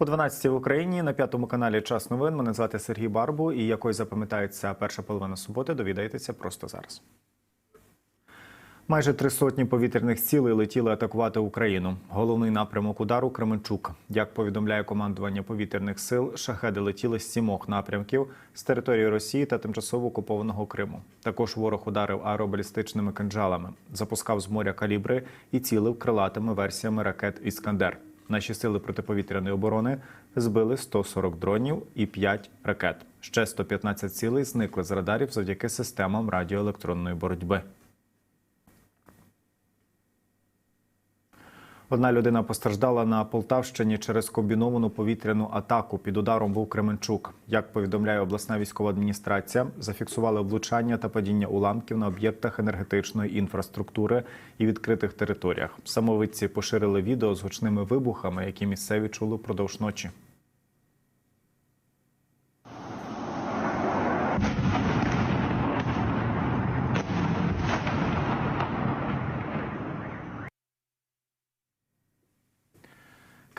По 12 в Україні на п'ятому каналі Час новин. Мене звати Сергій Барбу. І якою запам'ятається перша половина суботи, довідаєтеся просто зараз. Майже три сотні повітряних цілей летіли атакувати Україну. Головний напрямок удару Кременчук. Як повідомляє командування повітряних сил, шахеди летіли з сімох напрямків з території Росії та тимчасово окупованого Криму. Також ворог ударив аеробалістичними кинджалами, запускав з моря калібри і цілив крилатими версіями ракет Іскандер. Наші сили протиповітряної оборони збили 140 дронів і 5 ракет. Ще 115 цілей зникли з радарів завдяки системам радіоелектронної боротьби. Одна людина постраждала на Полтавщині через комбіновану повітряну атаку. Під ударом був Кременчук. Як повідомляє обласна військова адміністрація, зафіксували облучання та падіння уламків на об'єктах енергетичної інфраструктури і відкритих територіях. Самовидці поширили відео з гучними вибухами, які місцеві чули впродовж ночі.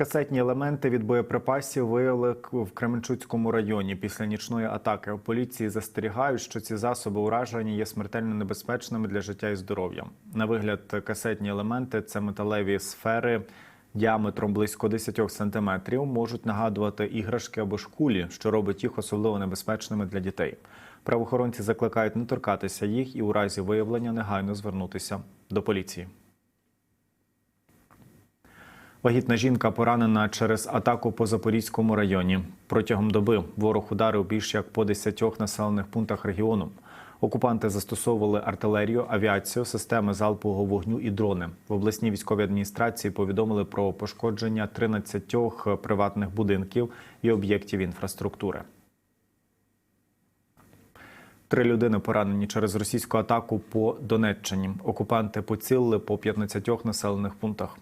Касетні елементи від боєприпасів виявили в Кременчуцькому районі після нічної атаки. У поліції застерігають, що ці засоби ураження є смертельно небезпечними для життя і здоров'я. На вигляд, касетні елементи це металеві сфери діаметром близько 10 сантиметрів, можуть нагадувати іграшки або шкулі, що робить їх особливо небезпечними для дітей. Правоохоронці закликають не торкатися їх і у разі виявлення негайно звернутися до поліції. Вагітна жінка поранена через атаку по Запорізькому районі. Протягом доби ворог ударив більш як по 10 населених пунктах регіону. Окупанти застосовували артилерію, авіацію, системи залпового вогню і дрони. В обласній військовій адміністрації повідомили про пошкодження 13 приватних будинків і об'єктів інфраструктури. Три людини поранені через російську атаку по Донеччині. Окупанти поцілили по 15 населених пунктах.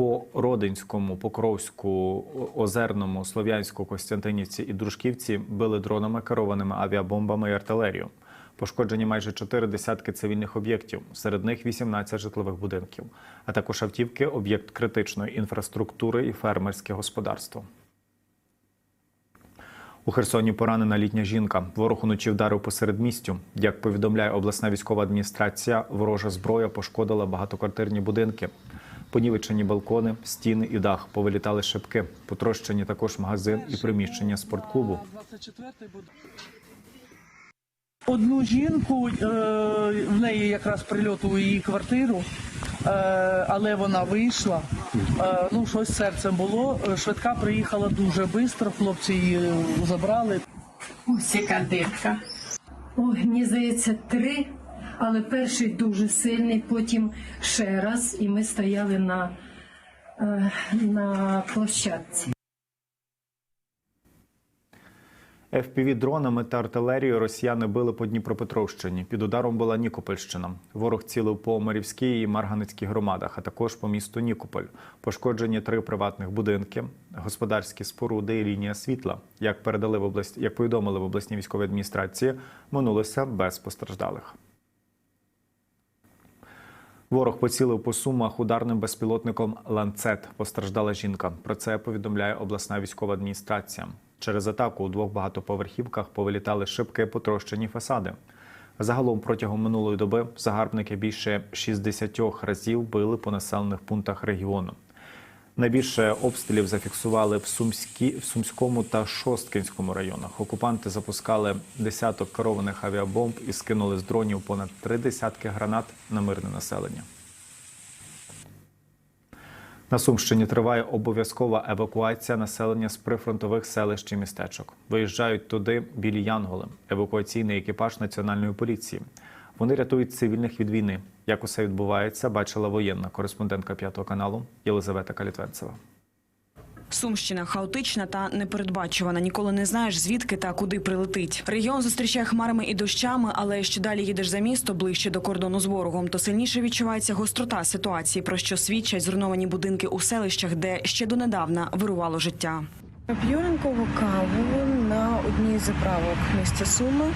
По Родинському, Покровську, Озерному, Слов'янську, Костянтинівці і Дружківці били дронами, керованими авіабомбами і артилерію. Пошкоджені майже чотири десятки цивільних об'єктів, серед них 18 житлових будинків, а також автівки, об'єкт критичної інфраструктури і фермерське господарство. У Херсоні поранена літня жінка. Ворог уночі вдарив по середмістю. Як повідомляє обласна військова адміністрація, ворожа зброя пошкодила багатоквартирні будинки. Понівечені балкони, стіни і дах, повилітали шибки. Потрощені також магазин і приміщення спортклубу. 24-й. Одну жінку е, в неї якраз прильот у її квартиру, е, але вона вийшла. Е, ну, щось серцем було. Швидка приїхала дуже швидко, хлопці її забрали. Ось яка дирка. Ой, мені здається, три, але перший дуже сильний, потім ще раз, і ми стояли на, е, на площадці. FPV-дронами та артилерією росіяни били по Дніпропетровщині. Під ударом була Нікопольщина. Ворог цілив по Марівській і Марганицькій громадах, а також по місту Нікополь. Пошкоджені три приватних будинки, господарські споруди і лінія світла. Як передали в області, як повідомили в обласній військовій адміністрації, минулося без постраждалих. Ворог поцілив по сумах ударним безпілотником ланцет. Постраждала жінка. Про це повідомляє обласна військова адміністрація. Через атаку у двох багатоповерхівках повилітали шибки, потрощені фасади. Загалом протягом минулої доби загарбники більше 60 разів били по населених пунктах регіону. Найбільше обстрілів зафіксували в, Сумській, в Сумському та Шосткинському районах. Окупанти запускали десяток керованих авіабомб і скинули з дронів понад три десятки гранат на мирне населення. На Сумщині триває обов'язкова евакуація населення з прифронтових селищ і містечок. Виїжджають туди білі янголи, евакуаційний екіпаж національної поліції. Вони рятують цивільних від війни. Як усе відбувається, бачила воєнна кореспондентка п'ятого каналу Єлизавета Калітвенцева. Сумщина хаотична та непередбачувана. Ніколи не знаєш, звідки та куди прилетить. Регіон зустрічає хмарами і дощами, але що далі їдеш за місто ближче до кордону з ворогом, то сильніше відчувається гострота ситуації, про що свідчать зруйновані будинки у селищах, де ще донедавна вирувало життя. П'ю ранкову каву на одній з заправок міста Суми.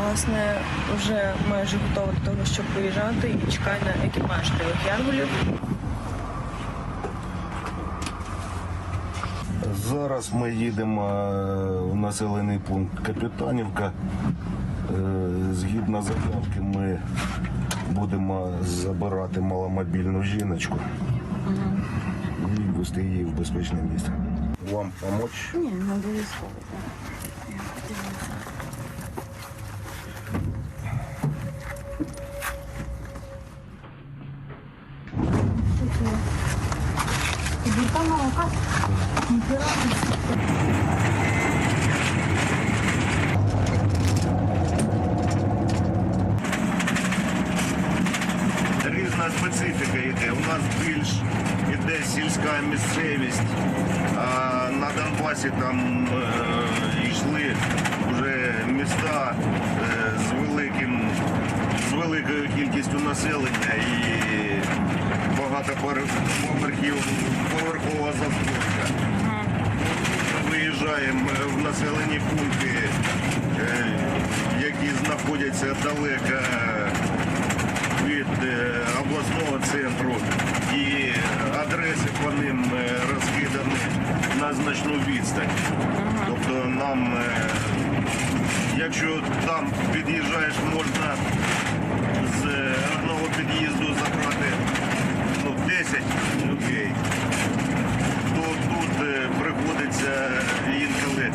Власне, вже майже готова до того, щоб виїжджати і чекаю на екіпаж білих янголів. Зараз ми їдемо е, в населений пункт Капітанівка. Е, Згідно заявки, ми будемо забирати маломобільну жіночку і вести її в безпечне місце. Вам допомогти? Ні, не обов'язково. Різна специфіка йде. У нас більш іде сільська місцевість, а на Донбасі там е, йшли вже міста е, з великим з великою кількістю населення і багато поверхова застройка. Виїжджаємо в населені пункти, е, які знаходяться далеко від е, обласного центру і адреси по ним е, розкидані на значну відстань. Тобто нам, е, якщо там під'їжджаєш, можна з одного під'їзду забрати 10 людей, то тут е, приходиться інколи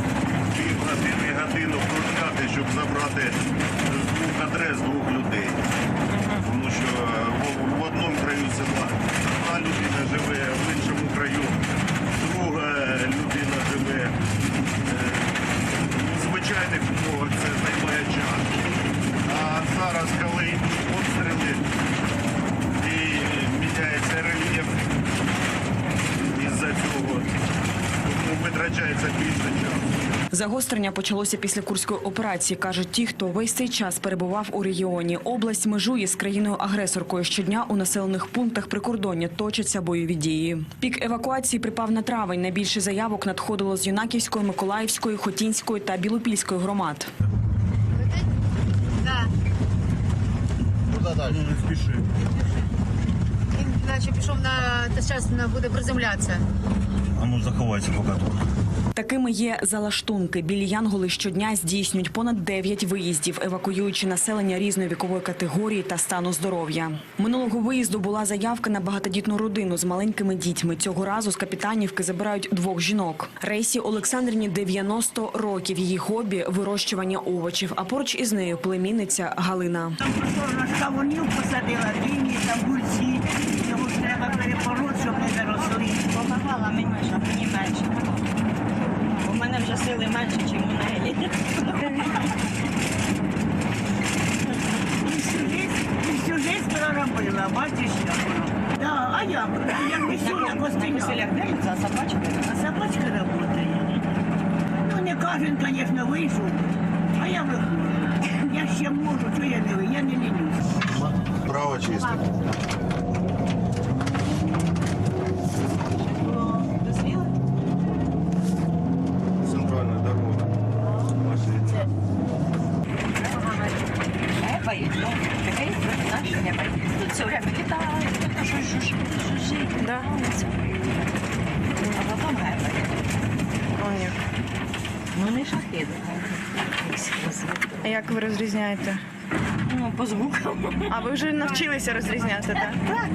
півгодини годину кружляти, щоб забрати з двох адрес двох людей. Тому що в, в одному краю села одна людина живе, в іншому краю друга людина живе. Е, У звичайних умовах це займає час. А зараз, коли із-за цього, витрачається більше часу. Загострення почалося після курської операції, кажуть ті, хто весь цей час перебував у регіоні. Область межує з країною-агресоркою. Щодня у населених пунктах прикордоння точаться бойові дії. Пік евакуації припав на травень. Найбільше заявок надходило з Юнаківської, Миколаївської, Хотінської та Білопільської громад. Да. Куди далі? Ну, не спіши. Він пішов на та зараз буде приземлятися. А ну заховайся поки тут. Такими є залаштунки. Білі янголи щодня здійснюють понад 9 виїздів, евакуюючи населення різної вікової категорії та стану здоров'я. Минулого виїзду була заявка на багатодітну родину з маленькими дітьми. Цього разу з капітанівки забирають двох жінок. Рейсі Олександрівні 90 років. Її хобі вирощування овочів. А поруч із нею племінниця Галина. Там просто кавунів посадила, дині, там гульці. Йому ж треба перепороть, щоб не заросли. Помагала мені, щоб мені менше. У мене менше, ніж у неї. І всю всю проробила, бачиш, як воно. Да, а як? Я не всю, як остальна. Це собачка. А собачка працює. Ну, не кожен, звісно, вийшов, а я виходжу. Я ще можу, що я не я не лінюсь. Право чисто. Центральна дорога. Машина. Я боюсь. Ну, такий, знаєш, я боюсь. Тут все время літає, тут щось жужжить, жужжить. Да. А потім гепає. Ну, не шахіди. А як ви розрізняєте? Ну, по звукам. А ви вже навчилися розрізняти, так? Так.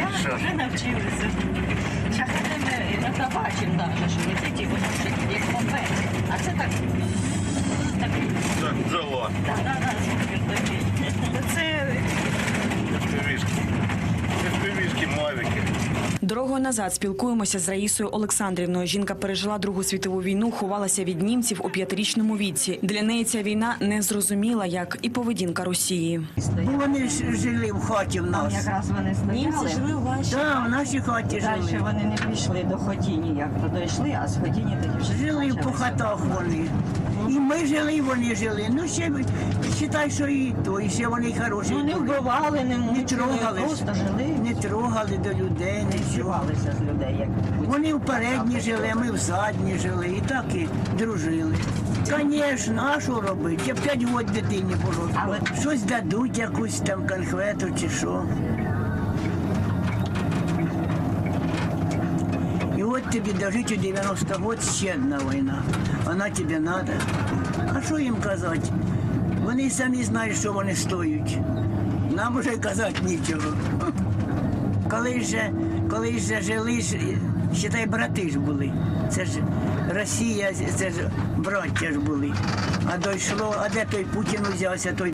Я вже навчилися. Іноді бачимо навіть, що летить і воно ще як мопед. А це так. Так, Так, так, да, да, Дорогою назад спілкуємося з Раїсою Олександрівною. Жінка пережила Другу світову війну, ховалася від німців у п'ятирічному віці. Для неї ця війна не зрозуміла, як і поведінка Росії. Бо вони ж жили в хаті в нас. Якраз вони німці жили у вашій. Так, в нашій хаті Далі жили. вони не пішли до Хотіні, як то дійшли, а з Хотіні тоді вже Жили по хатах вони. І ми жили, і вони жили. Ну ще вважай, що і то, і ще вони хороші. Ну не вбивали, не не трогали, просто жили, не трогали до людей, не нічого. з людей. Як Вони в передні жили, ми в задні жили, і так і дружили. Звісно, а що робити? Я п'ять років дитині було. Але- Щось дадуть, якусь там конфету чи що. Тобі дожити у 90 год ще одна війна? Вона тобі треба. А що їм казати? Вони самі знають, що вони стоять. Нам уже казати нічого. Коли ж, коли ж жили, ж, считай, брати ж були. Це ж Росія, це ж браття ж були. А дійшло, а де той Путін узявся, той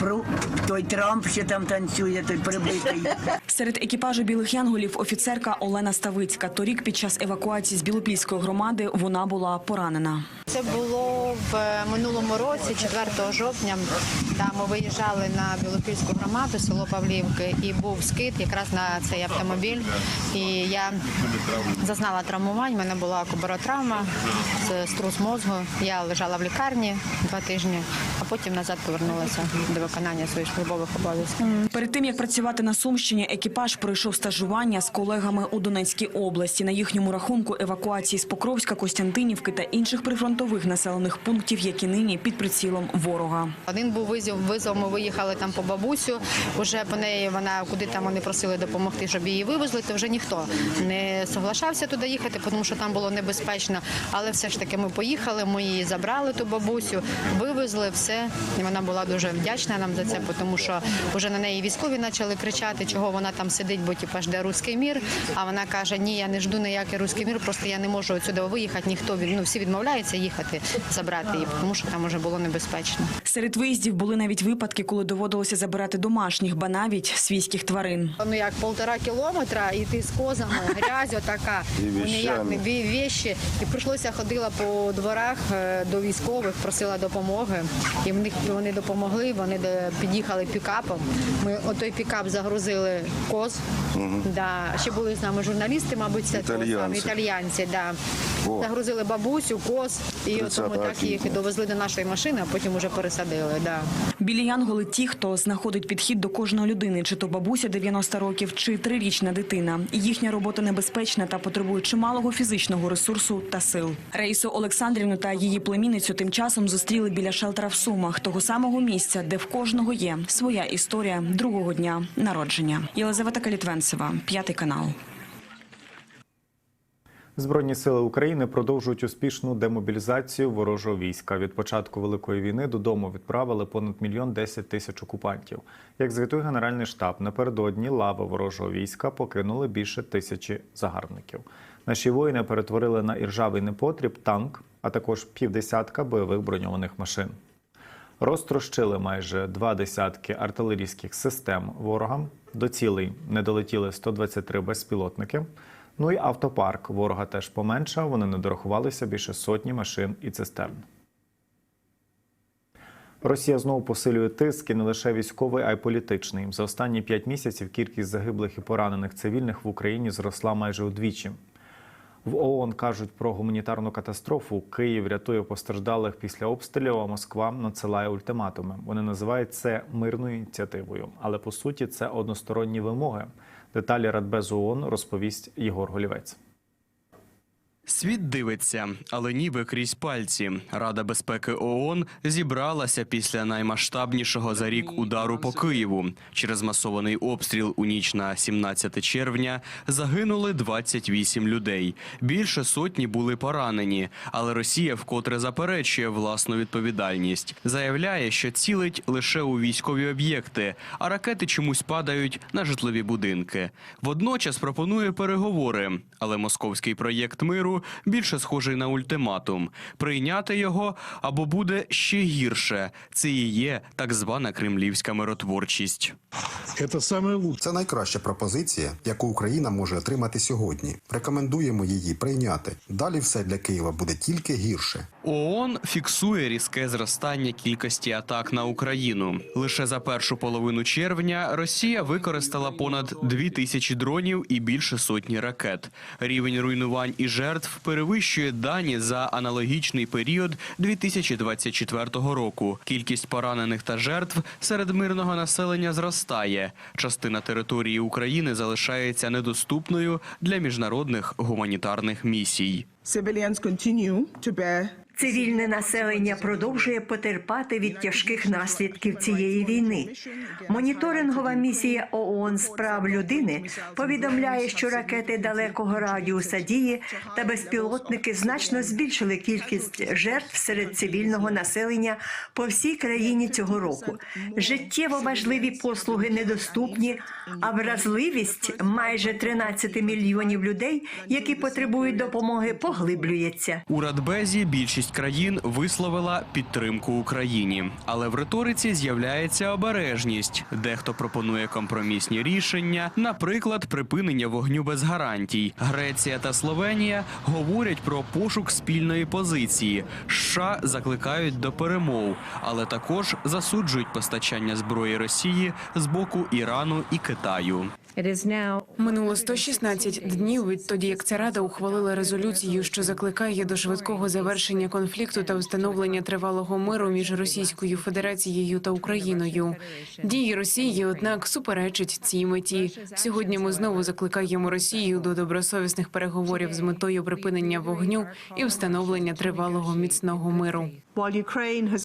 Пру- той Трамп ще там танцює, той прибитий. Серед екіпажу білих янголів офіцерка Олена Ставицька. Торік під час евакуації з Білопільської громади вона була поранена. Це було в минулому році, 4 жовтня. Там ми виїжджали на Білопільську громаду, село Павлівки, і був скид якраз на цей автомобіль. І я зазнала травмувань. У мене була кубаротравма, струс мозгу. Я лежала в лікарні два тижні, а потім назад повернулася до виконання своїх службових обов'язків. Перед тим як працювати на Сумщині, екіпаж пройшов стажування з колегами у Донецькій області. На їхньому рахунку евакуації з Покровська, Костянтинівки та інших прифронтових населених пунктів, які нині під прицілом ворога. Один був визов, визов. Ми виїхали там по бабусю. Уже по неї вона куди там вони просили допомогти, щоб її вивезли. То вже ніхто не соглашався туди їхати, тому що там було небезпечно. Але все ж таки ми поїхали. Ми її забрали ту бабусю, вивезли все. І вона була дуже вдячна нам за це, тому що вже на неї військові почали кричати, чого вона там сидить, бо типа жде руський мір. А вона каже: Ні, я не жду ніякий руський мір, просто я не можу сюди виїхати. Ніхто від ну всі відмовляються їхати забрати її, тому що там вже було небезпечно. Серед виїздів були навіть випадки, коли доводилося забирати домашніх, ба навіть свійських тварин. Ну як полтора кілометра, і ти з козами, грязь отака, ніяк не віщі. І прийшлося ходила по дворах е, до військових, просила допомоги. І в них вони допомогли. Вони під'їхали пікапом. Ми отой пікап загрузили коз. Да. Ще були з нами журналісти, мабуть, це саме, італіянці. Да. О. Загрузили бабусю, коз, і от ми так їх довезли до нашої машини, а потім уже пересадили. Да. Білі янголи ті, хто знаходить підхід до кожної людини, чи то бабуся 90 років, чи трирічна дитина. Їхня робота небезпечна та потребує чималого фізичного ресурсу та сил. Рейсу Олександрівну та її племінницю тим часом зустріли біля шелтера в Сумах, того самого місця, де в кожного є своя історія другого дня народження. Єлизавета Калітвенцева, п'ятий канал. Збройні сили України продовжують успішну демобілізацію ворожого війська. Від початку великої війни додому відправили понад мільйон десять тисяч окупантів. Як звітує Генеральний штаб, напередодні лави ворожого війська покинули більше тисячі загарбників. Наші воїни перетворили на іржавий непотріб танк, а також півдесятка бойових броньованих машин. Розтрощили майже два десятки артилерійських систем ворогам. До цілей не долетіли 123 безпілотники. Ну і автопарк ворога теж поменшав. Вони не дорахувалися більше сотні машин і цистерн. Росія знову посилює тиск і не лише військовий, а й політичний. За останні п'ять місяців кількість загиблих і поранених цивільних в Україні зросла майже удвічі. В ООН кажуть про гуманітарну катастрофу. Київ рятує постраждалих після обстрілів, а Москва надсилає ультиматуми. Вони називають це мирною ініціативою, але по суті це односторонні вимоги. Деталі Радбезу ООН розповість Єгор Голівець. Світ дивиться, але ніби крізь пальці. Рада безпеки ООН зібралася після наймасштабнішого за рік удару по Києву. Через масований обстріл у ніч на 17 червня загинули 28 людей. Більше сотні були поранені, але Росія вкотре заперечує власну відповідальність. Заявляє, що цілить лише у військові об'єкти, а ракети чомусь падають на житлові будинки. Водночас пропонує переговори, але московський проєкт миру більше схожий на ультиматум. Прийняти його або буде ще гірше. Це і є так звана кремлівська миротворчість. Це найкраща пропозиція, яку Україна може отримати сьогодні. Рекомендуємо її прийняти. Далі все для Києва буде тільки гірше. ООН фіксує різке зростання кількості атак на Україну. Лише за першу половину червня Росія використала понад дві тисячі дронів і більше сотні ракет. Рівень руйнувань і жертв перевищує дані за аналогічний період 2024 року. Кількість поранених та жертв серед мирного населення зростає. Частина території України залишається недоступною для міжнародних гуманітарних місій. Цивільне населення продовжує потерпати від тяжких наслідків цієї війни. Моніторингова місія ООН з прав людини повідомляє, що ракети далекого радіуса дії та безпілотники значно збільшили кількість жертв серед цивільного населення по всій країні цього року. Життєво важливі послуги недоступні, а вразливість майже 13 мільйонів людей, які потребують допомоги, поглиблюється. У Радбезі більшість країн висловила підтримку Україні, але в риториці з'являється обережність. Дехто пропонує компромісні рішення, наприклад, припинення вогню без гарантій. Греція та Словенія говорять про пошук спільної позиції. США закликають до перемов, але також засуджують постачання зброї Росії з боку Ірану і Китаю. Минуло 116 днів відтоді, як ця рада ухвалила резолюцію, що закликає до швидкого завершення конфлікту та встановлення тривалого миру між Російською Федерацією та Україною. Дії Росії, однак, суперечать цій меті. Сьогодні ми знову закликаємо Росію до добросовісних переговорів з метою припинення вогню і встановлення тривалого міцного миру.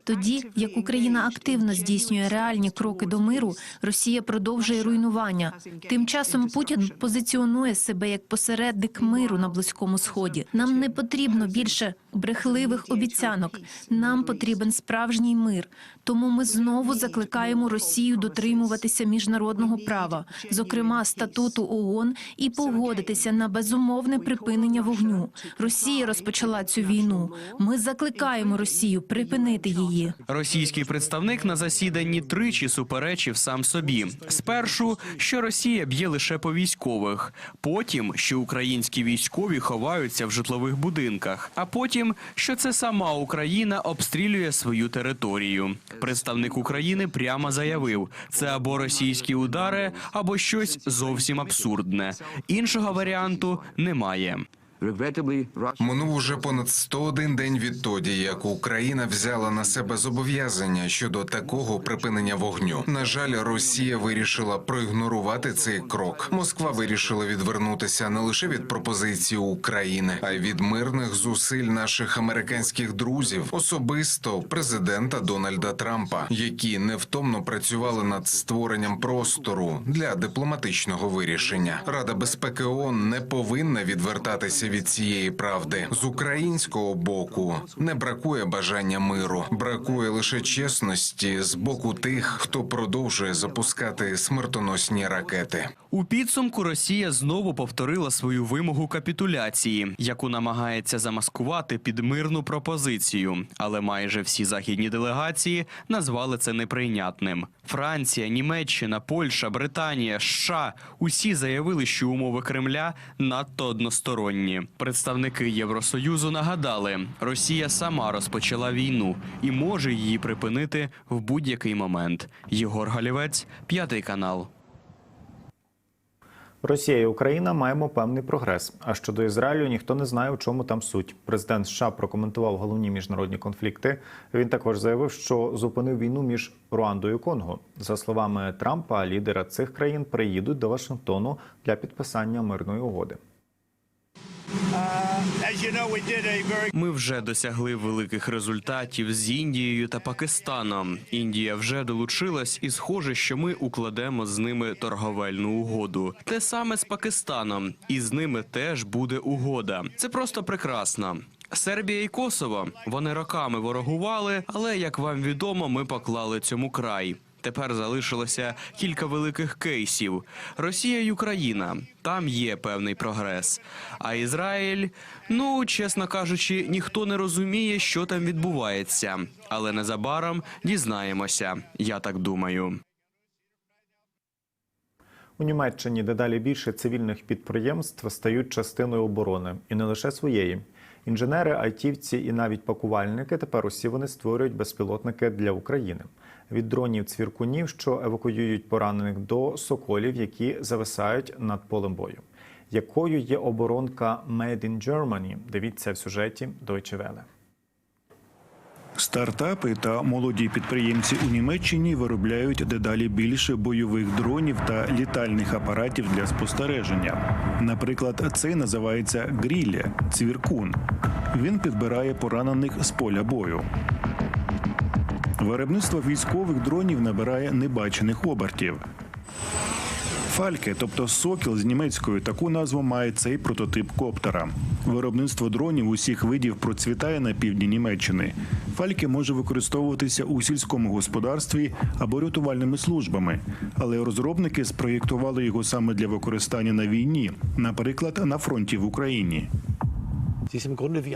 Тоді, як Україна активно здійснює реальні кроки до миру, Росія продовжує руйнування. Тим часом Путін позиціонує себе як посередник миру на близькому сході. Нам не потрібно більше брехливих обіцянок. Нам потрібен справжній мир. Тому ми знову закликаємо Росію дотримуватися міжнародного права, зокрема статуту ООН, і погодитися на безумовне припинення вогню. Росія розпочала цю війну. Ми закликаємо Росію припинити її. Російський представник на засіданні тричі суперечив сам собі. Спершу, що Росія б'є лише по військових, потім, що українські військові ховаються в житлових будинках, а потім, що це сама Україна обстрілює свою територію. Представник України прямо заявив: це або російські удари, або щось зовсім абсурдне. Іншого варіанту немає. Минув уже понад 101 день відтоді, як Україна взяла на себе зобов'язання щодо такого припинення вогню. На жаль, Росія вирішила проігнорувати цей крок. Москва вирішила відвернутися не лише від пропозиції України, а й від мирних зусиль наших американських друзів, особисто президента Дональда Трампа, які невтомно працювали над створенням простору для дипломатичного вирішення. Рада безпеки ООН не повинна відвертатися від цієї правди з українського боку. Не бракує бажання миру, бракує лише чесності з боку тих, хто продовжує запускати смертоносні ракети. У підсумку Росія знову повторила свою вимогу капітуляції, яку намагається замаскувати під мирну пропозицію. Але майже всі західні делегації назвали це неприйнятним. Франція, Німеччина, Польща, Британія, США – усі заявили, що умови Кремля надто односторонні. Представники Євросоюзу нагадали, Росія сама розпочала війну і може її припинити в будь-який момент. Єгор Галівець, п'ятий канал. Росія і Україна маємо певний прогрес. А щодо Ізраїлю ніхто не знає, у чому там суть. Президент США прокоментував головні міжнародні конфлікти. Він також заявив, що зупинив війну між Руандою і Конго. За словами Трампа, лідери цих країн приїдуть до Вашингтону для підписання мирної угоди. Ми вже досягли великих результатів з Індією та Пакистаном. Індія вже долучилась, і схоже, що ми укладемо з ними торговельну угоду. Те саме з Пакистаном, і з ними теж буде угода. Це просто прекрасно. Сербія і Косово вони роками ворогували, але як вам відомо, ми поклали цьому край. Тепер залишилося кілька великих кейсів: Росія і Україна. Там є певний прогрес. А Ізраїль, ну чесно кажучи, ніхто не розуміє, що там відбувається. Але незабаром дізнаємося. Я так думаю. У Німеччині дедалі більше цивільних підприємств стають частиною оборони, і не лише своєї. Інженери, айтівці і навіть пакувальники тепер усі вони створюють безпілотники для України. Від дронів цвіркунів, що евакуюють поранених, до соколів, які зависають над полем бою. Якою є оборонка Made in Germany? Дивіться в сюжеті Deutsche Welle. Стартапи та молоді підприємці у Німеччині виробляють дедалі більше бойових дронів та літальних апаратів для спостереження. Наприклад, цей називається Грілля цвіркун. Він підбирає поранених з поля бою. Виробництво військових дронів набирає небачених обертів. Фальке, тобто сокіл з німецькою, таку назву має цей прототип коптера. Виробництво дронів усіх видів процвітає на півдні Німеччини. Фальке може використовуватися у сільському господарстві або рятувальними службами, але розробники спроєктували його саме для використання на війні, наприклад, на фронті в Україні.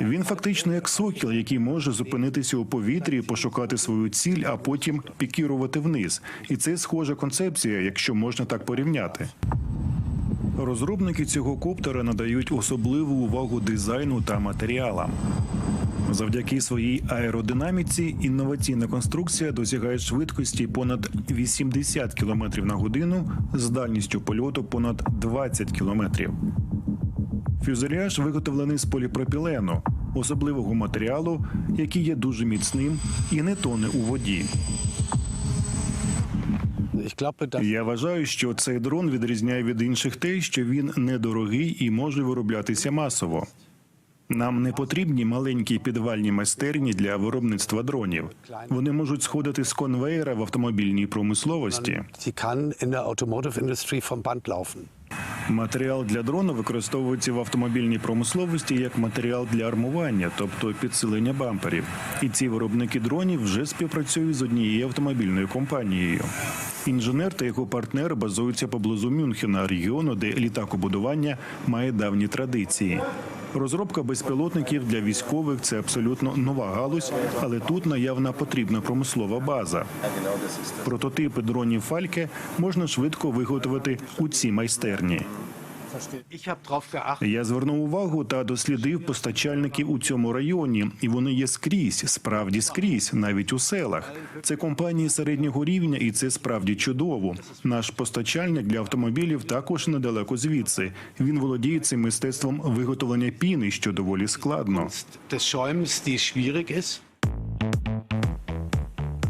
Він фактично як сокіл, який може зупинитися у повітрі, пошукати свою ціль, а потім пікірувати вниз. І це схожа концепція, якщо можна так порівняти. Розробники цього коптера надають особливу увагу дизайну та матеріалам. Завдяки своїй аеродинаміці інноваційна конструкція досягає швидкості понад 80 км на годину з дальністю польоту понад 20 км. Фюзеляж виготовлений з поліпропілену, особливого матеріалу, який є дуже міцним і не тоне у воді. Я вважаю, що цей дрон відрізняє від інших те, що він недорогий і може вироблятися масово. Нам не потрібні маленькі підвальні майстерні для виробництва дронів. Вони можуть сходити з конвейера в автомобільній промисловості. Матеріал для дрону використовується в автомобільній промисловості як матеріал для армування, тобто підсилення бамперів. І ці виробники дронів вже співпрацюють з однією автомобільною компанією. Інженер та його партнер базуються поблизу Мюнхена, регіону, де літакобудування має давні традиції. Розробка безпілотників для військових це абсолютно нова галузь, але тут наявна потрібна промислова база. Прототипи дронів Фальке можна швидко виготовити у цій майстерні. Я звернув увагу та дослідив постачальників у цьому районі, і вони є скрізь, справді скрізь, навіть у селах. Це компанії середнього рівня, і це справді чудово. Наш постачальник для автомобілів також недалеко звідси. Він володіє цим мистецтвом виготовлення піни, що доволі складно.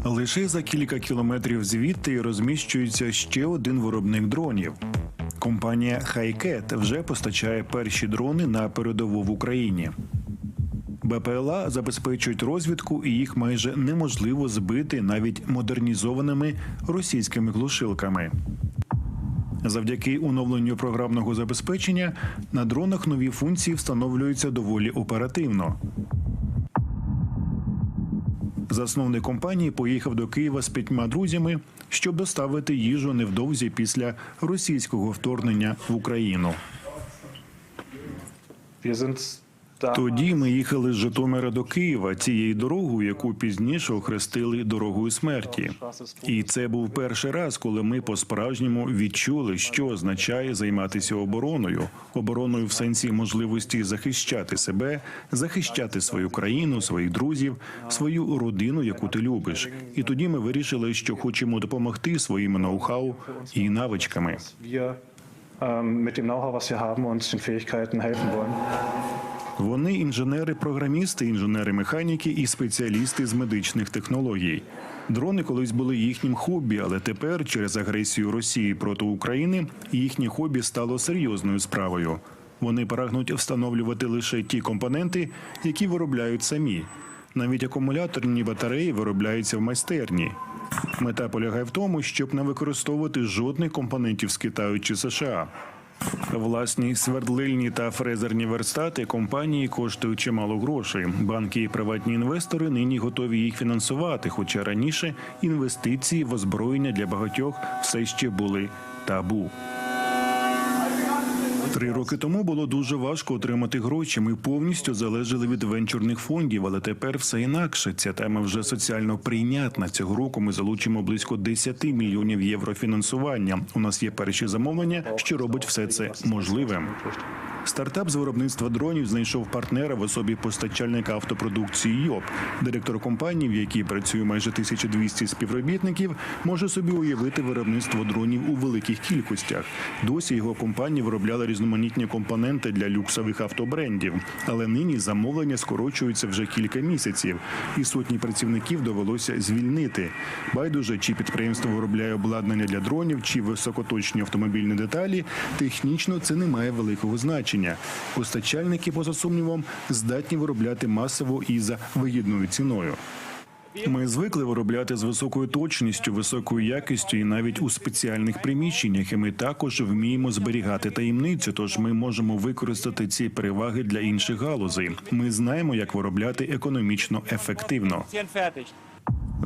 Лише за кілька кілометрів звідти розміщується ще один виробник дронів. Компанія Хайкет вже постачає перші дрони на передову в Україні. БПЛА забезпечують розвідку, і їх майже неможливо збити навіть модернізованими російськими глушилками. Завдяки оновленню програмного забезпечення на дронах нові функції встановлюються доволі оперативно. Засновник компанії поїхав до Києва з п'ятьма друзями, щоб доставити їжу невдовзі після російського вторгнення в Україну. Тоді ми їхали з Житомира до Києва цією дорогою, яку пізніше охрестили дорогою смерті. І це був перший раз, коли ми по-справжньому відчули, що означає займатися обороною, обороною в сенсі можливості захищати себе, захищати свою країну, своїх друзів, свою родину, яку ти любиш. І тоді ми вирішили, що хочемо допомогти своїми ноу-хау і навичками. mit dem Know-how, was wir haben und den Fähigkeiten helfen wollen. Вони інженери-програмісти, інженери-механіки і спеціалісти з медичних технологій. Дрони колись були їхнім хобі, але тепер, через агресію Росії проти України, їхнє хобі стало серйозною справою. Вони прагнуть встановлювати лише ті компоненти, які виробляють самі. Навіть акумуляторні батареї виробляються в майстерні. Мета полягає в тому, щоб не використовувати жодних компонентів з Китаю чи США. Власні свердлильні та фрезерні верстати компанії коштують чимало грошей. Банки і приватні інвестори нині готові їх фінансувати. Хоча раніше інвестиції в озброєння для багатьох все ще були табу. Три роки тому було дуже важко отримати гроші. Ми повністю залежали від венчурних фондів, але тепер все інакше. Ця тема вже соціально прийнятна. Цього року ми залучимо близько 10 мільйонів євро фінансування. У нас є перші замовлення, що робить все це можливим. Стартап з виробництва дронів знайшов партнера в особі постачальника автопродукції ЙОП. Директор компанії, в якій працює майже 1200 співробітників, може собі уявити виробництво дронів у великих кількостях. Досі його компанія виробляла різноманітні компоненти для люксових автобрендів, але нині замовлення скорочуються вже кілька місяців, і сотні працівників довелося звільнити. Байдуже, чи підприємство виробляє обладнання для дронів, чи високоточні автомобільні деталі, технічно це не має великого значення. Постачальники, поза сумнівом, здатні виробляти масово і за вигідною ціною. Ми звикли виробляти з високою точністю, високою якістю і навіть у спеціальних приміщеннях. І ми також вміємо зберігати таємницю. Тож ми можемо використати ці переваги для інших галузей. Ми знаємо, як виробляти економічно ефективно.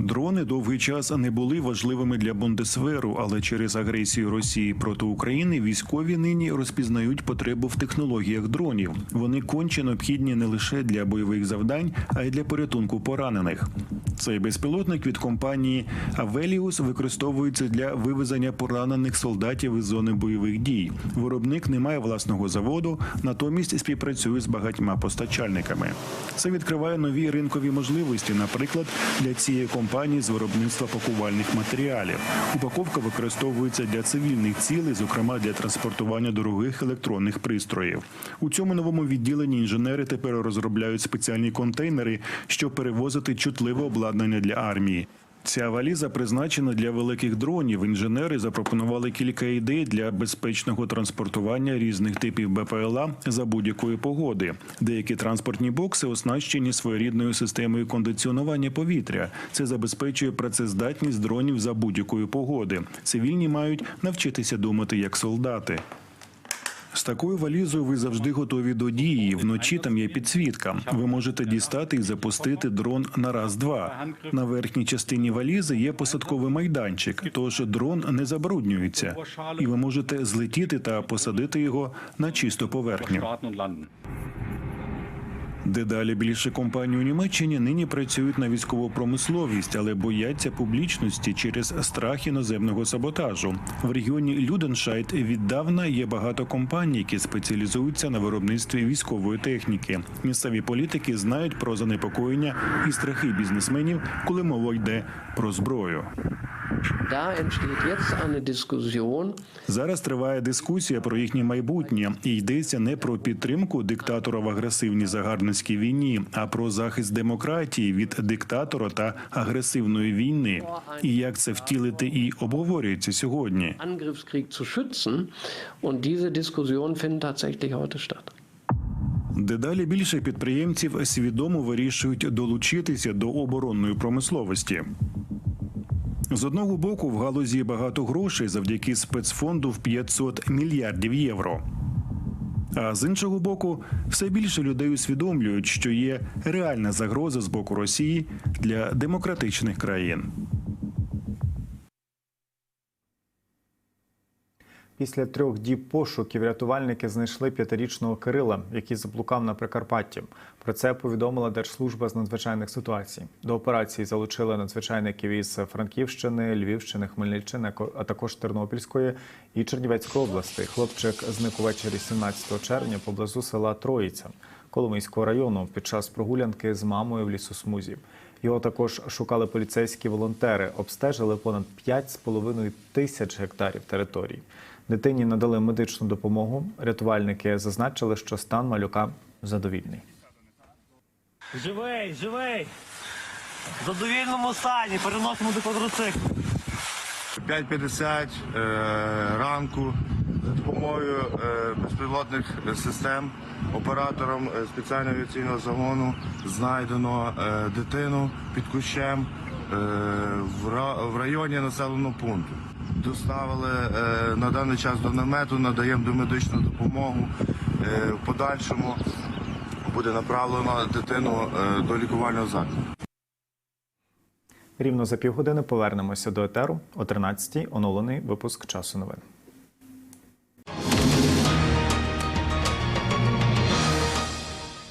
Дрони довгий час не були важливими для Бундесверу, але через агресію Росії проти України військові нині розпізнають потребу в технологіях дронів. Вони конче необхідні не лише для бойових завдань, а й для порятунку поранених. Цей безпілотник від компанії Авеліус використовується для вивезення поранених солдатів із зони бойових дій. Виробник не має власного заводу, натомість співпрацює з багатьма постачальниками. Це відкриває нові ринкові можливості, наприклад, для цієї компанії з виробництва пакувальних матеріалів. Упаковка використовується для цивільних цілей, зокрема для транспортування дорогих електронних пристроїв. У цьому новому відділенні інженери тепер розробляють спеціальні контейнери, щоб перевозити чутливе обладнання для армії. Ця валіза призначена для великих дронів. Інженери запропонували кілька ідей для безпечного транспортування різних типів БПЛА за будь-якої погоди. Деякі транспортні бокси оснащені своєрідною системою кондиціонування повітря. Це забезпечує працездатність дронів за будь-якої погоди. Цивільні мають навчитися думати як солдати. З такою валізою ви завжди готові до дії. Вночі там є підсвітка. Ви можете дістати і запустити дрон на раз-два. На верхній частині валізи є посадковий майданчик, тож дрон не забруднюється, і ви можете злетіти та посадити його на чисту поверхню. Дедалі більше компаній у Німеччині нині працюють на військову промисловість, але бояться публічності через страх іноземного саботажу. В регіоні Люденшайт віддавна є багато компаній, які спеціалізуються на виробництві військової техніки. Місцеві політики знають про занепокоєння і страхи бізнесменів, коли мова йде про зброю. Зараз триває дискусія про їхнє майбутнє, і йдеться не про підтримку диктатора в агресивній загарбницькій війні, а про захист демократії від диктатора та агресивної війни. І як це втілити і обговорюється сьогодні. Angriffskrieg zu schützen. Und diese Diskussion finden tatsächlich heute statt. Дедалі більше підприємців свідомо вирішують долучитися до оборонної промисловості. З одного боку, в галузі багато грошей завдяки спецфонду в 500 мільярдів євро. А з іншого боку, все більше людей усвідомлюють, що є реальна загроза з боку Росії для демократичних країн. Після трьох діб пошуків рятувальники знайшли п'ятирічного Кирила, який заблукав на Прикарпатті. Про це повідомила Держслужба з надзвичайних ситуацій. До операції залучили надзвичайників із Франківщини, Львівщини, Хмельниччини, а також Тернопільської і Чернівецької області. Хлопчик зник увечері 17 червня поблизу села Троїця Коломийського району під час прогулянки з мамою в лісосмузі. Його також шукали поліцейські волонтери, обстежили понад 5,5 тисяч гектарів територій. Дитині надали медичну допомогу. Рятувальники зазначили, що стан малюка задовільний. Живий, живий! В задовільному стані, переносимо до квадроциклу. 5.50 е, ранку за допомогою е, безпілотних систем оператором е, спеціального авіаційного загону знайдено е, дитину під кущем е, в, в районі населеного пункту. Доставили е, на даний час до намету, надаємо домедичну допомогу. Е, в подальшому буде направлено дитину е, до лікувального закладу. Рівно за півгодини повернемося до етеру о 13-й оновлений випуск часу новин.